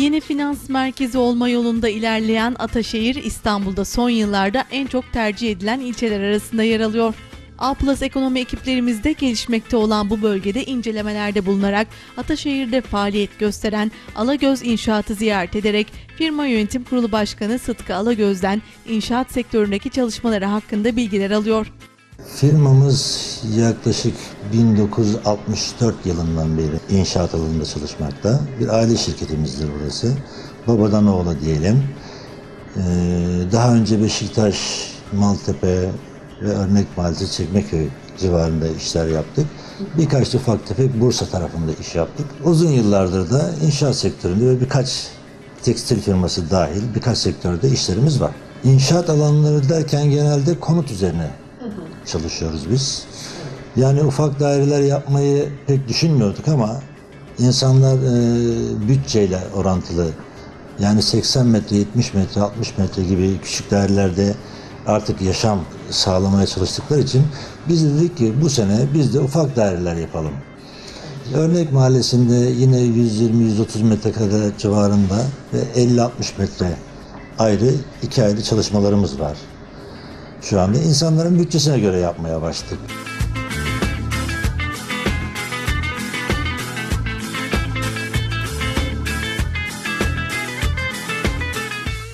ve finans merkezi olma yolunda ilerleyen Ataşehir İstanbul'da son yıllarda en çok tercih edilen ilçeler arasında yer alıyor. A Plus ekonomi ekiplerimizde gelişmekte olan bu bölgede incelemelerde bulunarak Ataşehir'de faaliyet gösteren Alagöz İnşaat'ı ziyaret ederek firma yönetim kurulu başkanı Sıtkı Alagöz'den inşaat sektöründeki çalışmaları hakkında bilgiler alıyor. Firmamız yaklaşık 1964 yılından beri inşaat alanında çalışmakta. Bir aile şirketimizdir burası. Babadan oğula diyelim. Ee, daha önce Beşiktaş, Maltepe ve Örnek Mahallesi Çekmeköy civarında işler yaptık. Birkaç ufak tefek Bursa tarafında iş yaptık. Uzun yıllardır da inşaat sektöründe ve birkaç tekstil firması dahil birkaç sektörde işlerimiz var. İnşaat alanları derken genelde konut üzerine çalışıyoruz biz. Yani ufak daireler yapmayı pek düşünmüyorduk ama insanlar e, bütçeyle orantılı yani 80 metre, 70 metre, 60 metre gibi küçük dairelerde artık yaşam sağlamaya çalıştıkları için biz de dedik ki bu sene biz de ufak daireler yapalım. Örnek mahallesinde yine 120-130 metrekare civarında ve 50-60 metre ayrı iki ayrı çalışmalarımız var. Şu anda insanların bütçesine göre yapmaya başladık.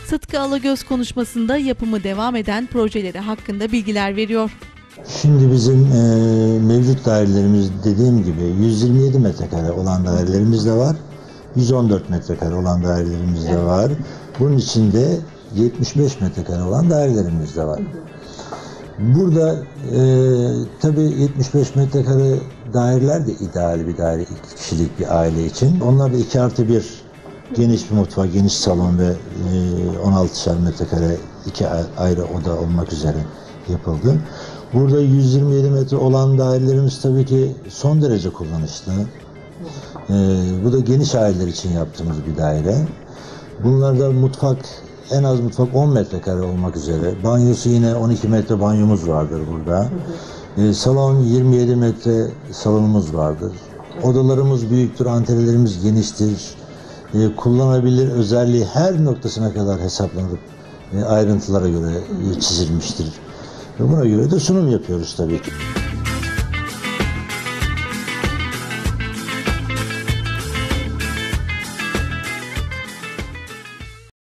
Sıtkı Alagöz konuşmasında yapımı devam eden projeleri hakkında bilgiler veriyor. Şimdi bizim e, mevcut dairelerimiz dediğim gibi 127 metrekare olan dairelerimiz de var. 114 metrekare olan dairelerimiz de var. Bunun içinde 75 metrekare olan dairelerimiz de var. Burada e, tabii 75 metrekare daireler de ideal bir daire, iki kişilik bir aile için. Onlar da 2 artı 1 geniş bir mutfak, geniş salon ve e, 16'şer metrekare iki ayrı oda olmak üzere yapıldı. Burada 127 metre olan dairelerimiz tabii ki son derece kullanışlı. E, bu da geniş aileler için yaptığımız bir daire. Bunlarda mutfak en az mutfak 10 metrekare olmak üzere. Banyosu yine 12 metre banyomuz vardır burada. Ee, salon 27 metre salonumuz vardır. Odalarımız büyüktür, anterelerimiz geniştir. Ee, kullanabilir özelliği her noktasına kadar hesaplanıp e, ayrıntılara göre e, çizilmiştir. Ve buna göre de sunum yapıyoruz tabii ki.